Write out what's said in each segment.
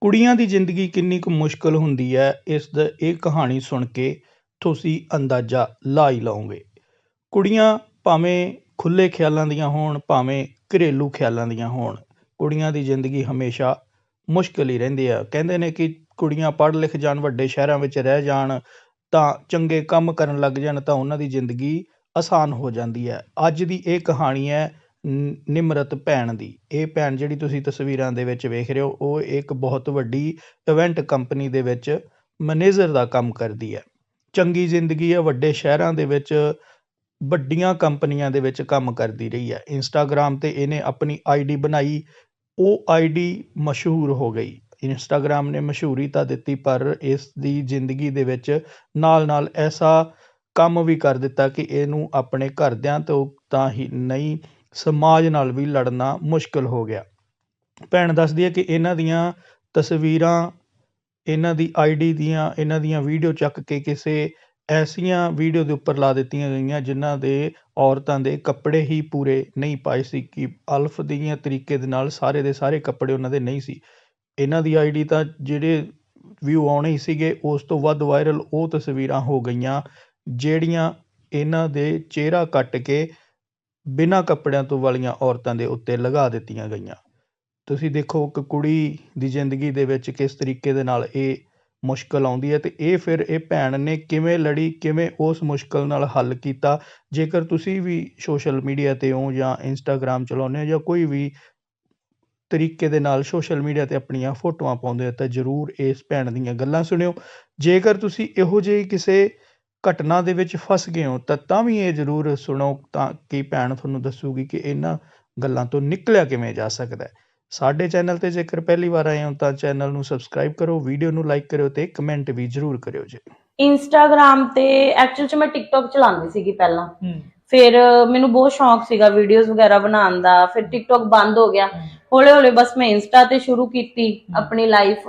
ਕੁੜੀਆਂ ਦੀ ਜ਼ਿੰਦਗੀ ਕਿੰਨੀ ਕੁ ਮੁਸ਼ਕਲ ਹੁੰਦੀ ਹੈ, ਇਸ ਦਾ, ਇਹ ਕਹਾਣੀ ਸੁਣ ਕੇ ਤੁਸੀਂ ਅੰਦਾਜ਼ਾ ਲਾ ਹੀ ਲਓਗੇ। ਕੁੜੀਆਂ ਭਾਵੇਂ ਖੁੱਲ੍ਹੇ ਖਿਆਲਾਂ ਦੀਆਂ ਹੋਣ, ਭਾਵੇਂ ਘਰੇਲੂ ਖਿਆਲਾਂ ਦੀਆਂ ਹੋਣ, ਕੁੜੀਆਂ ਦੀ ਜ਼ਿੰਦਗੀ ਹਮੇਸ਼ਾ ਮੁਸ਼ਕਲ ਹੀ ਰਹਿੰਦੀ ਆ। ਕਹਿੰਦੇ ਨੇ ਕਿ ਕੁੜੀਆਂ ਪੜ੍ਹ ਲਿਖ ਜਾਣ, ਵੱਡੇ ਸ਼ਹਿਰਾਂ ਵਿੱਚ ਰਹਿ ਜਾਣ, ਤਾਂ ਚੰਗੇ ਕੰਮ ਕਰਨ ਲੱਗ ਜਾਣ, ਤਾਂ ਉਹਨਾਂ ਦੀ ਜ਼ਿੰਦਗੀ ਆਸਾਨ ਹੋ ਜਾਂਦੀ ਹੈ। ਅੱਜ ਦੀ ਇਹ ਕਹਾਣੀ ਹੈ ਨਿਮਰਤ ਭੈਣ ਦੀ। ਇਹ ਭੈਣ ਜਿਹੜੀ ਤੁਸੀਂ ਤਸਵੀਰਾਂ ਦੇ ਵਿੱਚ ਵੇਖ ਰਹੇ ਹੋ, ਉਹ ਇੱਕ ਬਹੁਤ ਵੱਡੀ ਇਵੈਂਟ ਕੰਪਨੀ ਦੇ ਵਿੱਚ ਮੈਨੇਜਰ ਦਾ ਕੰਮ ਕਰਦੀ ਹੈ। ਚੰਗੀ ਜ਼ਿੰਦਗੀ ਹੈ, ਵੱਡੇ ਸ਼ਹਿਰਾਂ ਦੇ ਵਿੱਚ ਵੱਡੀਆਂ ਕੰਪਨੀਆਂ ਦੇ ਵਿੱਚ ਕੰਮ ਕਰਦੀ ਰਹੀ ਹੈ। ਇੰਸਟਾਗ੍ਰam ਤੇ ਇਹਨੇ ਆਪਣੀ ਆਈਡੀ ਬਣਾਈ। ਉਹ ਆਈਡੀ ਮਸ਼ਹੂਰ ਹੋ ਗਈ। ਇੰਸਟਾਗ੍ਰam ਨੇ ਮਸ਼ਹੂਰੀ ਤਾਂ ਦਿੱਤੀ, ਪਰ ਇਸ ਦੀ ਜ਼ਿੰਦਗੀ ਦੇ ਵਿੱਚ ਨਾਲ-ਨਾਲ ਐਸਾ ਕੰਮ ਵੀ ਕਰ ਦਿੱਤਾ ਕਿ ਇਹਨੂੰ ਆਪਣੇ ਘਰਦਿਆਂ ਤੋਂ ਤਾਂ ਹੀ ਨਹੀਂ ਸਮਾਜ ਨਾਲ ਵੀ ਲੜਨਾ ਮੁਸ਼ਕਲ ਹੋ ਗਿਆ। ਭੈਣ ਦੱਸਦੀ ਹੈ ਕਿ ਇਹਨਾਂ ਦੀਆਂ ਤਸਵੀਰਾਂ, ਇਹਨਾਂ ਦੀ ਆਈਡੀ ਦੀਆਂ, ਇਹਨਾਂ ਦੀਆਂ ਵੀਡੀਓ ਚੱਕ ਕੇ ਕਿਸੇ ਐਸੀਆਂ ਵੀਡੀਓ ਦੇ ਉੱਪਰ ਲਾ ਦਿੱਤੀਆਂ ਗਈਆਂ ਜਿਨ੍ਹਾਂ ਦੇ ਔਰਤਾਂ ਦੇ ਕੱਪੜੇ ਹੀ ਪੂਰੇ ਨਹੀਂ ਪਾਏ ਸੀ ਕਿ ਅਲਫ ਦੀਆਂ ਤਰੀਕੇ ਦੇ ਨਾਲ ਸਾਰੇ ਦੇ ਸਾਰੇ ਕੱਪੜੇ ਉਹਨਾਂ ਦੇ ਨਹੀਂ ਸੀ। ਇਹਨਾਂ ਦੀ ਆਈਡੀ ਤਾਂ ਜਿਹੜੇ ਵਿਊ ਆਉਣੇ ਹੀ ਸੀਗੇ, ਉਸ ਤੋਂ ਵੱਧ ਵਾਇਰਲ ਉਹ ਤਸਵੀਰਾਂ ਹੋ ਗਈਆਂ ਜਿਹੜੀਆਂ ਇਹਨਾਂ ਦੇ ਚਿਹਰਾ ਕੱਟ ਕੇ ਬਿਨਾਂ ਕੱਪੜਿਆਂ ਤੋਂ ਵਾਲੀਆਂ ਔਰਤਾਂ ਦੇ ਉੱਤੇ ਲਗਾ ਦਿੱਤੀਆਂ ਗਈਆਂ। ਤੁਸੀਂ ਦੇਖੋ ਇੱਕ ਕੁੜੀ ਦੀ ਜ਼ਿੰਦਗੀ ਦੇ ਵਿੱਚ ਕਿਸ ਤਰੀਕੇ ਦੇ ਨਾਲ ਇਹ ਮੁਸ਼ਕਲ ਆਉਂਦੀ ਹੈ ਤੇ ਇਹ ਫਿਰ ਇਹ ਭੈਣ ਨੇ ਕਿਵੇਂ ਲੜੀ, ਕਿਵੇਂ ਉਸ ਮੁਸ਼ਕਲ ਨਾਲ ਹੱਲ ਕੀਤਾ? ਜੇਕਰ ਤੁਸੀਂ ਵੀ ਸੋਸ਼ਲ ਮੀਡੀਆ ਤੇ ਹੋ ਜਾਂ ਇੰਸਟਾਗ੍ਰam ਚਲਾਉਂਦੇ ਹੋ ਜਾਂ ਕੋਈ ਵੀ ਤਰੀਕੇ ਦੇ ਨਾਲ ਸੋਸ਼ਲ ਮੀਡੀਆ ਤੇ ਆਪਣੀਆਂ ਫੋਟੋਆਂ ਪਾਉਂਦੇ ਹੋ ਤਾਂ ਜਰੂਰ ਇਸ ਭੈਣ ਦੀਆਂ ਗੱਲਾਂ ਸੁਣਿਓ। ਜੇਕਰ ਤੁਸੀਂ ਇਹੋ ਜਿਹੀ ਕਿਸੇ ਘਟਨਾ ਦੇ ਵਿੱਚ ਫਸ ਗਏ ਹੋ ਤਾਂ ਤਾਂ ਵੀ ਇਹ ਜਰੂਰ ਸੁਣੋ ਤਾਂ ਕਿ ਭੈਣ ਤੁਹਾਨੂੰ ਦੱਸੂਗੀ ਕਿ ਇਹਨਾਂ ਗੱਲਾਂ ਤੋਂ ਨਿਕਲਿਆ ਕਿਵੇਂ ਜਾ ਸਕਦਾ ਹੈ। ਸਾਡੇ ਚੈਨਲ ਤੇ ਜੇਕਰ ਪਹਿਲੀ ਵਾਰ ਆਏ ਹੋ ਤਾਂ ਚੈਨਲ ਨੂੰ ਸਬਸਕ੍ਰਾਈਬ ਕਰੋ ਵੀਡੀਓ ਨੂੰ ਲਾਈਕ ਕਰਿਓ ਤੇ ਕਮੈਂਟ ਵੀ ਜਰੂਰ ਕਰਿਓ ਜੀ। ਇੰਸਟਾਗ੍ਰam ਤੇ ਐਕਚੁਅਲ ਚ ਮੈਂ ਟਿਕਟੌਕ ਚਲਾਉਂਦੀ ਸੀਗੀ ਪਹਿਲਾਂ। ਫਿਰ ਮੈਨੂੰ ਬਹੁਤ ਸ਼ੌਂਕ ਸੀਗਾ ਵੀਡੀਓਜ਼ ਵਗੈਰਾ ਬਣਾਉਣ ਦਾ ਫਿਰ ਟਿਕਟੌਕ ਬੰਦ ਹੋ ਗਿਆ। ਹੌਲੇ ਹੌਲੇ ਬਸ ਮੈਂ ਇੰਸਟਾ ਤੇ ਸ਼ੁਰੂ ਕੀਤੀ ਆਪਣੀ ਲਾਈਫ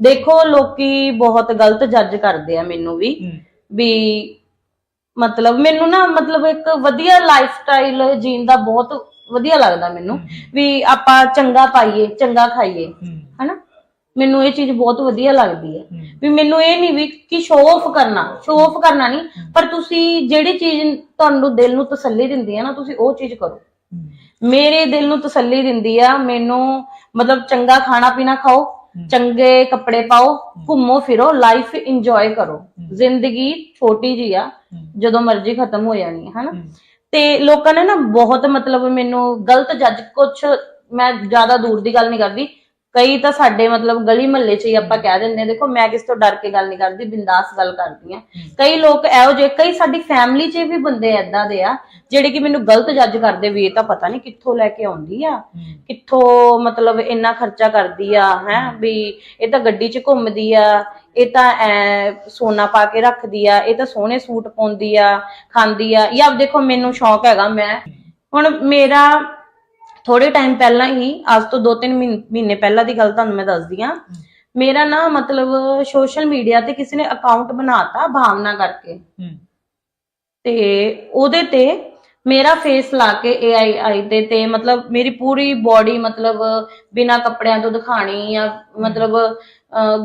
ਦੇਖੋ ਲੋਕੀ ਬਹੁਤ ਗਲਤ ਜੱਜ ਕਰਦੇ ਆ ਮੈਨੂੰ ਵੀ। ਵੀ ਮਤਲਬ ਮੈਨੂੰ ਨਾ ਮਤਲਬ ਇੱਕ ਵਧੀਆ ਲਾਈਫ ਸਟਾਈਲ ਜੀਣ ਦਾ ਬਹੁਤ ਵਧੀਆ ਲੱਗਦਾ ਮੈਨੂੰ ਵੀ ਆਪਾਂ ਚੰਗਾ ਪਾਈਏ ਚੰਗਾ ਖਾਈਏ ਹਨਾ? ਮੈਨੂੰ ਇਹ ਚੀਜ਼ ਬਹੁਤ ਵਧੀਆ ਲੱਗਦੀ ਹੈ ਵੀ ਮੈਨੂੰ ਇਹ ਨਹੀਂ ਵੀ ਕਿ ਸ਼ੋਅ ਆਫ ਕਰਨਾ ਸ਼ੋਅ ਆਫ ਕਰਨਾ ਨਹੀਂ ਪਰ ਤੁਸੀਂ ਜਿਹੜੀ ਚੀਜ਼ ਤੁਹਾਨੂੰ ਦਿਲ ਨੂੰ ਤਸੱਲੀ ਦਿੰਦੀ ਹੈ ਨਾ ਤੁਸੀਂ ਉਹ ਚੀਜ਼ ਕਰੋ। ਮੇਰੇ ਦਿਲ ਨੂੰ ਤਸੱਲੀ ਦਿੰਦੀ ਆ ਮੈਨੂੰ ਮਤਲਬ ਚੰਗਾ ਖਾਣਾ ਪੀਣਾ ਖਾਓ ਚੰਗੇ ਕੱਪੜੇ ਪਾਓ ਘੁੰਮੋ ਫਿਰੋ ਲਾਈਫ ਇੰਜੋਏ ਕਰੋ। ਜ਼ਿੰਦਗੀ ਛੋਟੀ ਜੀ ਆ ਜਦੋਂ ਮਰਜ਼ੀ ਖਤਮ ਹੋ ਜਾਣੀ ਹੈ ਹਨਾ? ਤੇ ਲੋਕਾਂ ਨੇ ਨਾ ਬਹੁਤ ਮਤਲਬ ਮੈਨੂੰ ਗਲਤ ਜੱਜ ਕੁਛ ਮੈਂ ਜ਼ਿਆਦਾ ਦੂਰ ਦੀ ਗੱਲ ਨਹੀਂ ਕਰਦੀ ਕਈ ਤਾਂ ਸਾਡੇ ਮਤਲਬ ਗਲੀ ਮਹੱਲੇ 'ਚ ਹੀ ਆਪਾਂ ਕਹਿ ਦਿੰਦੇ ਹਾਂ ਦੇਖੋ ਮੈਂ ਕਿਸ ਤੋਂ ਡਰ ਕੇ ਗੱਲ ਨਹੀਂ ਕਰਦੀ ਬਿੰਦਾਸ ਗੱਲ ਕਰਦੀ ਆ ਕਈ ਲੋਕ ਇਹੋ ਜਿਹੇ ਕਈ ਸਾਡੀ ਫੈਮਿਲੀ 'ਚ ਵੀ ਬੰਦੇ ਐਦਾਂ ਦੇ ਆ ਜਿਹੜੇ ਕਿ ਮੈਨੂੰ ਗਲਤ ਜੱਜ ਕਰਦੇ ਵੀ ਇਹ ਤਾਂ ਪਤਾ ਨਹੀਂ ਕਿੱਥੋਂ ਲੈ ਕੇ ਆਉਂਦੀ ਆ ਕਿੱਥੋਂ ਮਤਲਬ ਇੰਨਾ ਖਰਚਾ ਕਰਦੀ ਆ ਹੈ ਵੀ ਇਹ ਤਾਂ ਗੱਡੀ 'ਚ ਘੁੰਮਦੀ ਆ ਇਹ ਤਾਂ ਐ ਸੋਨਾ ਪਾ ਕੇ ਰੱਖਦੀ ਆ ਇਹ ਤਾਂ ਸੋਹਣੇ ਸੂਟ ਪਾਉਂਦੀ ਆ ਖਾਂਦੀ ਆ ਜਾਂ ਦੇਖੋ ਮੈਨੂੰ ਸ਼ੌਂਕ ਹੈਗਾ ਮੈਂ ਹੁਣ ਮੇਰਾ ਥੋੜੇ ਟਾਈਮ ਪਹਿਲਾਂ ਹੀ ਅੱਜ ਤੋਂ 2-3 ਮਹੀਨੇ ਪਹਿਲਾਂ ਦੀ ਗੱਲ ਤੁਹਾਨੂੰ ਮੈਂ ਦੱਸਦੀ ਆ ਮੇਰਾ ਨਾ ਮਤਲਬ ਸੋਸ਼ਲ ਮੀਡੀਆ ਤੇ ਕਿਸੇ ਨੇ ਅਕਾਊਂਟ ਬਣਾਤਾ ਭਾਵਨਾ ਕਰਕੇ। ਤੇ ਉਹਦੇ ਤੇ ਮੇਰਾ ਫੇਸ ਲਾ ਕੇ AI ਆਈ ਤੇ ਤੇ ਮਤਲਬ ਮੇਰੀ ਪੂਰੀ ਬਾਡੀ ਮਤਲਬ ਬਿਨਾ ਕੱਪੜਿਆਂ ਤੋਂ ਦਿਖਾਣੀ ਜਾਂ ਮਤਲਬ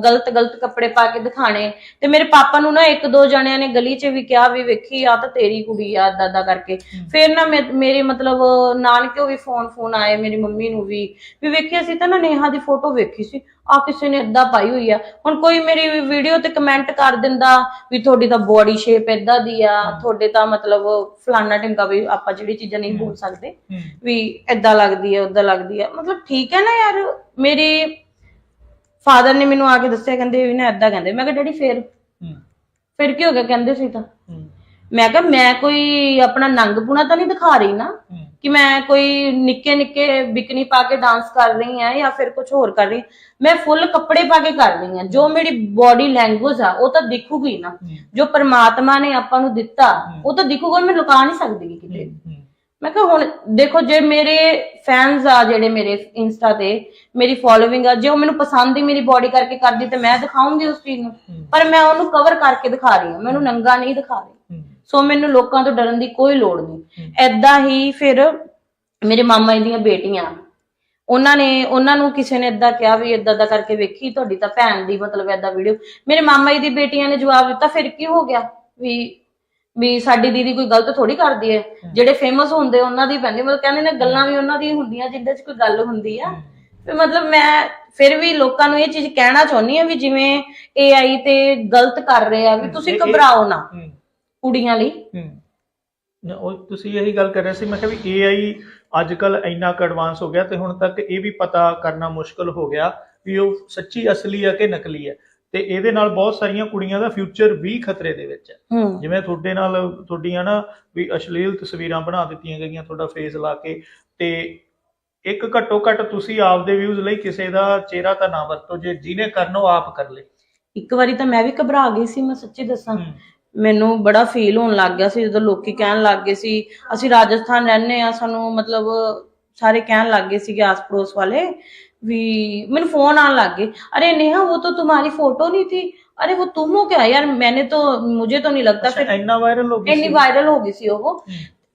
ਗਲਤ ਗਲਤ ਕੱਪੜੇ ਪਾ ਕੇ ਦਿਖਾਣੇ ਤੇ ਮੇਰੇ ਪਾਪਾ ਨੂੰ ਨਾ ਇੱਕ ਦੋ ਜਣਿਆਂ ਨੇ ਗਲੀ 'ਚ ਵੀ ਕਿਹਾ ਵੀ ਵੇਖੀ ਆ ਤਾਂ ਤੇਰੀ ਕੁੜੀ ਆ ਦਾਦਾ ਕਰਕੇ। ਫਿਰ ਨਾ ਮੇਰੇ ਮਤਲਬ ਨਾਨਕਿਓ ਵੀ ਫੋਨ ਫੋਨ ਆਏ ਮੇਰੀ ਮੰਮੀ ਨੂੰ ਵੀ। ਵੀ ਵੇਖੀ ਅਸੀਂ ਤਾਂ ਨਾ ਨੇਹਾ ਦੀ ਫੋਟੋ ਵੇਖੀ ਸੀ। ਆ ਕਿਸੇ ਨੇ ਏਦਾਂ ਪਾਈ ਹੋਈ ਆ। ਹੁਣ ਕੋਈ ਮੇਰੀ ਵੀਡੀਓ ਤੇ ਕਮੈਂਟ ਕਰ ਦਿੰਦਾ ਵੀ ਤੁਹਾਡੀ ਤਾਂ ਬੋਡੀ ਸ਼ੇਪ ਏਦਾਂ ਦੀ ਆ ਤੁਹਾਡੇ ਤਾਂ ਮਤਲਬ ਫਲਾਨਾ ਢਿੰਗਾ ਵੀ ਆਪਾਂ ਜਿਹੜੀ ਚੀਜ਼ਾਂ ਨਹੀਂ ਬੋਲ ਸਕਦੇ ਵੀ ਏਦਾਂ ਲੱਗਦੀ ਹੈ ਉਦਾਂ ਲੱਗਦੀ ਹੈ ਮਤਲਬ ਠੀਕ ਹੈ ਨਾ ਯਾਰ ਮੇਰੇ ਫਾਦਰ ਨੇ ਮੈਨੂੰ ਆ ਕੇ ਦੱਸਿਆ ਕਹਿੰਦੇ ਵੀ ਨਾ ਏਦਾਂ ਕਹਿੰਦੇ। ਮੈਂ ਕਿਹਾ ਡੈਡੀ ਫੇਰ? ਫਿਰ ਕੀ ਹੋ ਗਿਆ ਕਹਿੰਦੇ ਸੀ ਤਾਂ। ਮੈਂ ਕਿਹਾ ਮੈਂ ਕੋਈ ਆਪਣਾ ਨੰਗ ਪੁਣਾ ਤਾਂ ਨਹੀਂ ਦਿਖਾ ਰਹੀ ਨਾ? ਕਿ ਮੈਂ ਕੋਈ ਨਿੱਕੇ ਨਿੱਕੇ ਬਿਕਨੀ ਪਾ ਕੇ ਡਾਂਸ ਕਰ ਰਹੀ ਹਾਂ ਜਾਂ ਫਿਰ ਕੁਝ ਹੋਰ ਕਰ ਰਹੀ। ਮੈਂ ਫੁੱਲ ਕੱਪੜੇ ਪਾ ਕੇ ਕਰ ਰਹੀ ਹਾਂ। ਜੋ ਮੇਰੀ ਬਾਡੀ ਲੈਂਗੁਏਜ ਆ ਉਹ ਤਾਂ ਦਿਖੂਗੀ ਨਾ। ਜੋ ਪਰਮਾਤਮਾ ਨੇ ਆਪਾਂ ਨੂੰ ਦਿੱਤਾ ਉਹ ਤਾਂ ਦਿਖੂਗਾ ਮੈਂ ਲੁਕਾ ਨਹੀਂ ਸਕਦੀ ਕਿਤੇ। ਮੈਂ ਕਿਹਾ ਹੁਣ ਦੇਖੋ ਜੇ ਮੇਰੇ ਫੈਨਸ ਆ ਜਿਹੜੇ ਮੇਰੇ ਇੰਸਟਾ ਤੇ ਮੇਰੀ ਫੋਲੋਇੰਗ ਆ ਜੇ ਉਹ ਮੈਨੂੰ ਪਸੰਦ ਹੀ ਮੇਰੀ ਬਾਡੀ ਕਰਕੇ ਕਰਦੀ ਤੇ ਮੈਂ ਦਿਖਾਉਂਗੀ ਉਸ ਚੀਜ਼ ਨੂੰ। ਪਰ ਮੈਂ ਉਹਨੂੰ ਕਵਰ ਕਰਕੇ ਦਿਖਾ ਰਹੀ ਹਾਂ। ਮੈਂ ਉਹਨੂੰ ਨੰਗਾ ਨਹੀਂ ਦਿਖਾ ਰਹੀ। ਸੋ ਮੈਨੂੰ ਲੋਕਾਂ ਤੋਂ ਡਰਨ ਦੀ ਕੋਈ ਲੋੜ ਨਹੀਂ। ਐਦਾਂ ਹੀ ਫਿਰ ਮੇਰੇ ਮਾਮਾ ਜੀ ਦੀਆਂ ਬੇਟੀਆਂ ਉਹਨਾਂ ਨੇ ਉਹਨਾਂ ਨੂੰ ਕਿਸੇ ਨੇ ਇਦਾਂ ਕਿਹਾ ਵੀ ਇਦਾਂ ਦਾ ਕਰਕੇ ਵੇਖੀ ਤੁਹਾਡੀ ਤਾਂ ਭੈਣ ਦੀ ਮਤਲਬ ਇਦਾਂ ਵੀਡੀਓ ਮੇਰੇ ਮਾਮਾ ਜੀ ਦੀ ਬੇਟੀਆਂ ਨੇ ਜਵਾਬ ਦਿੱਤਾ ਫਿਰ ਕੀ ਹੋ ਗਿਆ? ਵੀ ਵੀ ਸਾਡੀ ਦੀਦੀ ਕੋਈ ਗਲਤ ਥੋੜੀ ਕਰਦੀ ਹੈ। ਜਿਹੜੇ ਫੇਮਸ ਹੁੰਦੇ ਉਹਨਾਂ ਦੀ ਪੈਂਦੀ ਮਤਲਬ ਕਹਿੰਦੇ ਨੇ ਗੱਲਾਂ ਵੀ ਉਹਨਾਂ ਦੀ ਹੁੰਦੀਆਂ ਜਿੰਦੇ 'ਚ ਕੋਈ ਗੱਲ ਹੁੰਦੀ ਆ। ਤੇ ਮਤਲਬ ਮੈਂ ਫਿਰ ਵੀ ਲੋਕਾਂ ਨੂੰ ਇਹ ਚੀਜ਼ ਕਹਿਣਾ ਚਾਹੁੰਦੀ ਆ ਵੀ ਜਿਵੇਂ AI ਤੇ ਗਲਤ ਕਰ ਰਹੇ ਆ ਵੀ ਤੁਸੀਂ ਘਬਰਾਓ ਨਾ ਕੁੜੀਆਂ ਲਈ। ਨਾ, ਉਹ ਤੁਸੀਂ ਇਹੀ ਗੱਲ ਕਰ ਰਹੇ ਸੀ ਮੈਂ ਕਿਹਾ ਵੀ AI ਅੱਜ ਕੱਲ ਇੰਨਾ ਕੁ ਐਡਵਾਂਸ ਹੋ ਗਿਆ ਤੇ ਹੁਣ ਤੱਕ ਇਹ ਵੀ ਪਤਾ ਕਰਨਾ ਮੁਸ਼ਕਲ ਹੋ ਗਿਆ ਵੀ ਉਹ ਸੱਚੀ ਅਸਲੀ ਹੈ ਕਿ ਨਕਲੀ ਹੈ ਤੇ ਇਹਦੇ ਨਾਲ ਬਹੁਤ ਸਾਰੀਆਂ ਕੁੜੀਆਂ ਦਾ ਫਿਊਚਰ ਵੀ ਖਤਰੇ ਦੇ ਵਿੱਚ ਹੈ। ਜਿਵੇਂ ਤੁਹਾਡੇ ਨਾਲ ਤੁਹਾਡੀਆਂ ਨਾ ਵੀ ਅਸ਼ਲੀਲ ਤਸਵੀਰਾਂ ਬਣਾ ਦਿੱਤੀਆਂ ਗਈਆਂ ਤੁਹਾਡਾ ਫੇਸ ਲਾ ਕੇ ਤੇ ਇੱਕ ਘੱਟੋ ਘੱਟ ਤੁਸੀਂ ਆਪਦੇ ਵਿਊਜ਼ ਲਈ ਕਿਸੇ ਦਾ ਚਿਹਰਾ ਤਾਂ ਨਾ ਵਰਤੋ ਜੇ ਜਿਹਨੇ ਕਰਨਾ ਆਪ ਕਰ ਲੇ। ਇੱਕ ਵਾਰੀ ਤਾਂ ਮੈਂ ਵੀ ਘਬਰਾ ਗਈ ਸੀ ਮੈਂ ਸੱਚੀ ਦੱਸਾਂ। ਮੈਨੂੰ ਬੜਾ ਫੀਲ ਹੋਣ ਲੱਗ ਗਿਆ ਸੀ ਜਦੋਂ ਲੋਕੀ ਕਹਿਣ ਲੱਗ ਗਏ ਸੀ ਅਸੀਂ ਰਾਜਸਥਾਨ ਰਹਿੰਦੇ ਆ ਸਾਨੂੰ ਮਤਲਬ ਸਾਰੇ ਕਹਿਣ ਲੱਗ ਗਏ ਸੀਗੇ ਆਸ ਪੜੋਸ ਵਾਲੇ ਵੀ ਮੈਨੂੰ फोन आने लग गए अरे नेहा वो तो तुम्हारी फोटो नहीं थी अरे वो तुम हो क्या यार मैंने तो मुझे तो नहीं लगता ਅੱਛਾ फिर ਇੰਨਾ ਵਾਇਰਲ ਹੋ ਗਈ ਇੰਨੀ ਸੀ ਵਾਇਰਲ ਹੋ ਗਈ ਸੀ ਉਹ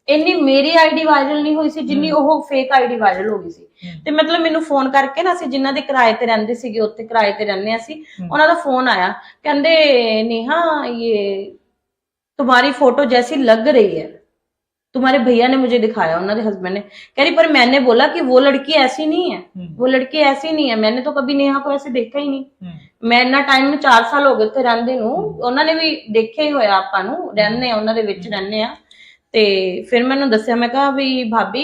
ਇੰਨੀ ਮੇਰੀ ਆਈਡੀ ਵਾਇਰਲ ਨਹੀਂ ਹੋਈ ਸੀ ਜਿੰਨੀ ਉਹ ਫੇਕ ਆਈਡੀ ਵਾਇਰਲ ਹੋ ਗਈ ਸੀ ਹਮ। ਤੇ ਮਤਲਬ ਮੈਨੂੰ ਫੋਨ ਕਰਕੇ ਨਾ ਅਸੀਂ ਜਿਨ੍ਹਾਂ ਦੇ ਕਿਰਾਏ ਤੇ ਰਹਿੰਦੇ ਸੀਗੇ ਉੱਥੇ ਕਿਰਾਏ ਤੇ ਰਹਿੰਦੇ ਆ ਅਸੀਂ ਉਹਨਾਂ ਦਾ ਫੋਨ ਆਇਆ ਕਹਿੰਦੇ नेहा ये तुम्हारी फोटो जैसी लग रही है तुम्हारे भैया ने मुझे दिखाया उन्होंने हस्बैंड ने कह रही पर मैंने बोला कि वो लड़की ऐसी नहीं है हम्म। वो लड़की ऐसी नहीं है मैंने तो कभी नेहा को ऐसे देखा ही नहीं ਹੂੰ ਮੈਂ ਇੰਨਾ ਟਾਈਮ ਨੂੰ 4 ਸਾਲ ਹੋ ਗਏ ਉੱਥੇ ਰਹਿੰਦੇ ਨੂੰ ਉਹਨਾਂ ਨੇ ਵੀ ਦੇਖਿਆ ਹੀ ਹੋਇਆ ਆਪਾਂ ਨੂੰ ਰਹਿੰਦੇ ਆ ਉਹਨਾਂ ਦੇ ਵਿੱਚ ਰਹਿੰਦੇ ਆ ਤੇ ਫਿਰ ਮੈਨੂੰ ਦੱਸਿਆ ਮੈਂ ਕਿਹਾ ਵੀ ਭਾਬੀ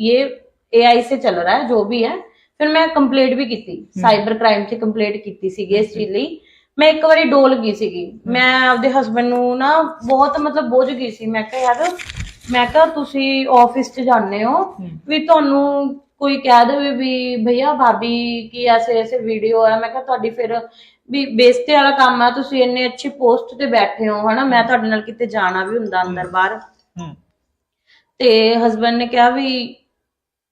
ਇਹ AI ਸੇ ਚੱਲ ਰਹਾ ਹੈ ਜੋ ਵੀ ਹੈ ਫਿਰ ਮੈਂ ਕੰਪਲੇਂਟ ਵੀ ਕੀਤੀ ਸਾਈਬਰ ਕ੍ਰਾਈਮ 'ਚ ਕੰਪਲੇਂਟ ਕੀਤੀ ਸੀਗੀ ਇਸ ਚੀਜ਼ ਲਈ ਮੈਂ ਇੱਕ ਵਾਰੀ ਡੋਲ ਗਈ ਸੀਗੀ ਮੈਂ ਆਪਦੇ ਹਸਬੰਡ ਨੂੰ ਨਾ ਬਹੁਤ ਮਤਲਬ ਬੋਝ ਗਈ ਸੀ ਮੈਂ ਕਿਹਾ ਯਾਰ ਮੈਂ ਕਿਹਾ ਤੁਸੀਂ ਆਫਿਸ 'ਚ ਜਾਂਦੇ ਹੋ ਵੀ ਤੁਹਾਨੂੰ ਕੋਈ ਕਹਿ ਦੇਵੇ ਵੀ ਭਈਆ ਭਾਬੀ ਕੀ ਐਸੇ ਐਸੇ ਵੀਡੀਓ ਹੈ ਮੈਂ ਕਿਹਾ ਤੁਹਾਡੀ ਫਿਰ ਵੀ ਬੇਇੱਜ਼ਤੀ ਵਾਲਾ ਕੰਮ ਆ ਤੁਸੀਂ ਇੰਨੇ ਅੱਛੀ ਪੋਸਟ ਤੇ ਬੈਠੇ ਹੋ ਹਨਾ? ਮੈਂ ਤੁਹਾਡੇ ਨਾਲ ਕਿਤੇ ਜਾਣਾ ਵੀ ਹੁੰਦਾ ਅੰਦਰ ਬਾਹਰ। ਤੇ ਹਸਬੰਡ ਨੇ ਕਿਹਾ ਵੀ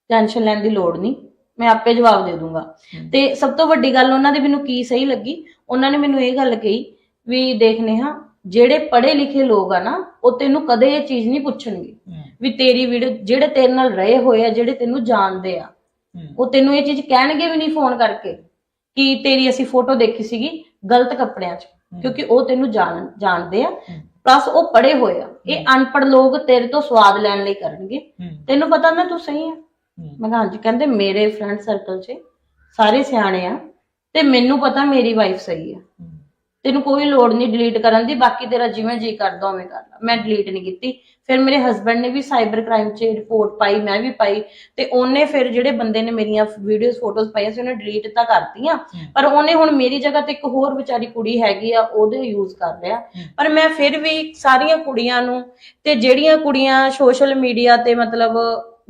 ਟੈਨਸ਼ਨ ਲੈਣ ਦੀ ਲੋੜ ਨਹੀਂ ਮੈਂ ਆਪੇ ਜਵਾਬ ਦੇ ਦੂੰਗਾ। ਤੇ ਸਭ ਤੋਂ ਵੱਡੀ ਗੱਲ ਉਹਨਾਂ ਦੀ ਮੈਨੂੰ ਕੀ ਸਹੀ ਲੱਗੀ? ਉਹਨਾਂ ਨੇ ਮੈਨੂੰ ਇਹ ਗੱਲ ਕਹੀ ਵੀ ਦੇਖਨੇ ਹਾਂ ਜਿਹੜੇ ਪੜ੍ਹੇ ਲਿਖੇ ਲੋਕ ਆ ਨਾ ਉਹ ਤੈਨੂੰ ਕਦੇ ਇਹ ਚੀਜ਼ ਨਹੀਂ ਪੁੱਛਣਗੇ। ਵੀ ਤੇਰੀ ਵੀਡੀਓ ਜਿਹੜੇ ਤੇਰੇ ਨਾਲ ਰਹੇ ਹੋਏ ਆ ਜਿਹੜੇ ਤੈਨੂੰ ਜਾਣਦੇ ਆ ਉਹ ਤੈਨੂੰ ਇਹ ਚੀਜ਼ ਕਹਿਣਗੇ ਵੀ ਨਹੀਂ ਫੋਨ ਕਰਕੇ ਕਿ ਤੇਰੀ ਅਸੀਂ ਫੋਟੋ ਦੇਖੀ ਸੀਗੀ ਗਲਤ ਕੱਪੜਿਆਂ 'ਚ ਕਿਉਂਕਿ ਉਹ ਤੈਨੂੰ ਜਾਣ ਜਾਣਦੇ ਆ। ਪਲੱਸ ਉਹ ਪੜ੍ਹੇ ਹੋਏ ਆ। ਇਹ ਅਨਪੜ੍ਹ ਲੋਕ ਤੇਰੇ ਤੋਂ ਸਵਾਦ ਲੈਣ ਲਈ ਕਰਨਗੇ। ਤੈਨੂੰ ਪਤਾ ਨਾ ਤੂੰ ਸਹੀ ਆ। ਮੈਂ ਕਿਹਾ ਹਾਂਜੀ ਕਹਿੰਦੇ ਮੇਰੇ ਫਰੈਂਡ ਸਰਕਲ 'ਚ ਸਾਰੇ ਸਿਆਣੇ ਆ ਤੇ ਮੈਨੂੰ ਪਤਾ ਮੇਰੀ ਵਾਈਫ ਸਹੀ ਆ। ਤੈਨੂੰ ਕੋਈ ਲੋੜ ਨਹੀਂ ਡਿਲੀਟ ਕਰਨ ਦੀ ਬਾਕੀ ਤੇਰਾ ਜਿਵੇਂ ਜੀ ਕਰਦਾ ਉਵੇਂ ਕਰ ਲੈ। ਮੈਂ ਡਿਲੀਟ ਨਹੀਂ ਕੀਤੀ। ਫਿਰ ਮੇਰੇ ਹਸਬੰਡ ਨੇ ਵੀ ਸਾਈਬਰ ਕ੍ਰਾਈਮ 'ਚ ਰਿਪੋਰਟ ਪਾਈ ਮੈਂ ਵੀ ਪਾਈ। ਤੇ ਉਹਨੇ ਫਿਰ ਜਿਹੜੇ ਬੰਦੇ ਨੇ ਮੇਰੀਆਂ ਵੀਡੀਓਜ਼ ਫੋਟੋਜ਼ ਪਾਈਆਂ ਸੀ ਉਹਨੇ ਡਿਲੀਟ ਤਾਂ ਕਰਤੀਆਂ। ਪਰ ਉਹਨੇ ਹੁਣ ਮੇਰੀ ਜਗ੍ਹਾ ਤੇ ਇੱਕ ਹੋਰ ਵਿਚਾਰੀ ਕੁੜੀ ਹੈਗੀ ਆ ਉਹਦੇ ਯੂਜ਼ ਕਰ ਰਿਹਾ ਪਰ ਮੈਂ ਫਿਰ ਵੀ ਸਾਰੀਆਂ ਕੁੜੀਆਂ ਨੂੰ ਤੇ ਜਿਹੜੀਆਂ ਕੁੜੀਆਂ ਸੋਸ਼ਲ ਮੀਡੀਆ ਤੇ ਮਤਲਬ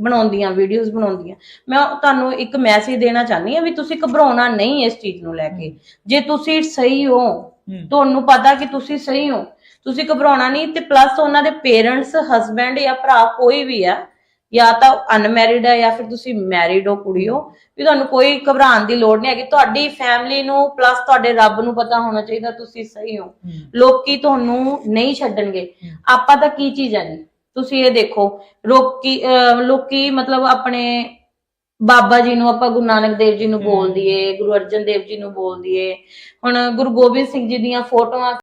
ਬਣਾਉਂਦੀਆਂ ਵੀਡੀਓਜ਼ ਬਣਾਉਂਦੀਆਂ ਮੈਂ ਤੁਹਾਨੂੰ ਇੱਕ ਮੈਸੇਜ ਦੇਣਾ ਚਾਹੁੰਦੀ ਆ ਵੀ ਤੁਸੀਂ ਘਬਰਾਉਣਾ ਨਹੀਂ ਇਸ ਚੀਜ਼ ਨੂੰ ਲੈ ਕੇ। ਜੇ ਤੁਸੀਂ ਸਹੀ ਹੂੰ ਤੁਹਾਨੂੰ ਪਤਾ ਕਿ ਤੁਸੀਂ ਸਹੀ ਹੋ। ਤੁਸੀਂ ਘਬਰਾਉਣਾ ਨਹੀਂ ਤੇ ਪਲੱਸ ਉਹਨਾਂ ਦੇ ਪੇਰੈਂਟਸ ਹਸਬੈਂਡ ਜਾਂ ਭਰਾ ਕੋਈ ਵੀ ਆ ਜਾਂ ਤਾਂ ਅਨਮੈਰਿਡ ਹੈ ਜਾਂ ਫਿਰ ਤੁਸੀਂ ਮੈਰਿਡ ਹੋ ਕੁੜੀ ਹੋ ਵੀ ਤੁਹਾਨੂੰ ਕੋਈ ਘਬਰਾਉਣ ਦੀ ਲੋੜ ਨਹੀਂ ਹੈਗੀ। ਤੁਹਾਡੀ ਫੈਮਿਲੀ ਨੂੰ ਪਲੱਸ ਤੁਹਾਡੇ ਰੱਬ ਨੂੰ ਪਤਾ ਹੋਣਾ ਚਾਹੀਦਾ ਤੁਸੀਂ ਸਹੀ ਹੋ। ਲੋਕੀ ਤੁਹਾਨੂੰ ਨਹੀਂ ਛੱਡਣਗੇ। ਆਪਾਂ ਤਾਂ ਕੀ ਚੀਜ਼ ਹੈ ਜੀ? ਤੁਸੀਂ ਇਹ ਦੇਖੋ ਲੋਕੀ ਲੋਕੀ ਮਤਲਬ ਆਪਣੇ ਬਾਬਾ ਜੀ ਨੂੰ ਆਪਾਂ ਗੁਰੂ ਨਾਨਕ ਦੇਵ ਜੀ ਨੂੰ ਬੋਲ ਦਈਏ ਗੁਰੂ ਅਰਜਨ ਦੇਵ ਜੀ ਨੂੰ ਬੋਲ ਦਈਏ। ਹੁਣ ਗੁਰੂ ਗੋਬਿੰਦ ਸਿੰਘ ਜੀ ਦੀਆਂ ਫੋਟੋਆਂ